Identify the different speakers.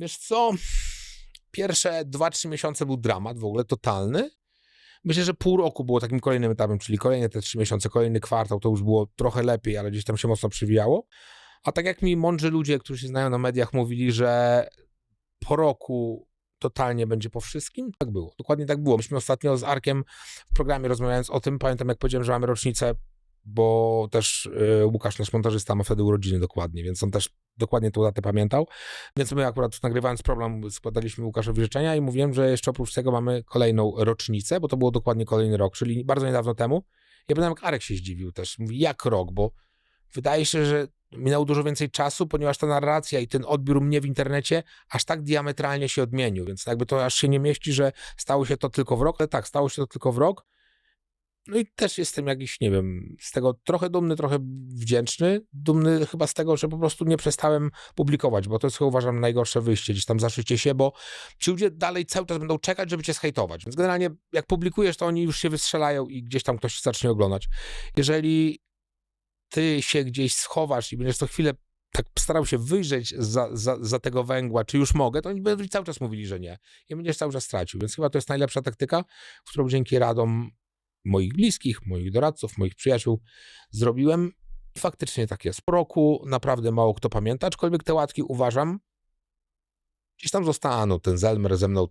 Speaker 1: Wiesz co, pierwsze 2-3 miesiące był dramat w ogóle, totalny. Myślę, że pół roku było takim kolejnym etapem, czyli kolejne te 3 miesiące, kolejny kwartał, to już było trochę lepiej, ale gdzieś tam się mocno przywijało. A tak jak mi mądrzy ludzie, którzy się znają na mediach, mówili, że po roku totalnie będzie po wszystkim, tak było. Dokładnie tak było. Myśmy ostatnio z Arkiem w programie rozmawiając o tym, pamiętam jak powiedziałem, że mamy rocznicę, bo też y, Łukasz, nasz montażysta, ma wtedy urodziny dokładnie, więc on też dokładnie tą datę pamiętał. Więc my akurat nagrywając program składaliśmy Łukaszowi życzenia i mówiłem, że jeszcze oprócz tego mamy kolejną rocznicę, bo to było dokładnie kolejny rok, czyli bardzo niedawno temu. Ja pamiętam, jak Arek się zdziwił też. Mówi, jak rok, bo wydaje się, że minęło dużo więcej czasu, ponieważ ta narracja i ten odbiór mnie w internecie aż tak diametralnie się odmienił, więc jakby to aż się nie mieści, że stało się to tylko w rok, ale tak, stało się to tylko w rok. No i też jestem jakiś, nie wiem, z tego trochę dumny, trochę wdzięczny. Dumny chyba z tego, że po prostu nie przestałem publikować, bo to jest chyba uważam najgorsze wyjście, gdzieś tam zaszycie się, bo ci ludzie dalej cały czas będą czekać, żeby cię zhejtować. Więc generalnie jak publikujesz, to oni już się wystrzelają i gdzieś tam ktoś zacznie oglądać. Jeżeli ty się gdzieś schowasz i będziesz co chwilę tak starał się wyjrzeć za, za, za tego węgła, czy już mogę, to oni będą cały czas mówili, że nie. I będziesz cały czas stracił. Więc chyba to jest najlepsza taktyka, którą dzięki radom moich bliskich, moich doradców, moich przyjaciół zrobiłem. I faktycznie tak jest. Po roku naprawdę mało kto pamięta, aczkolwiek te łatki uważam, gdzieś tam zostaną. Ten Zelmer ze mną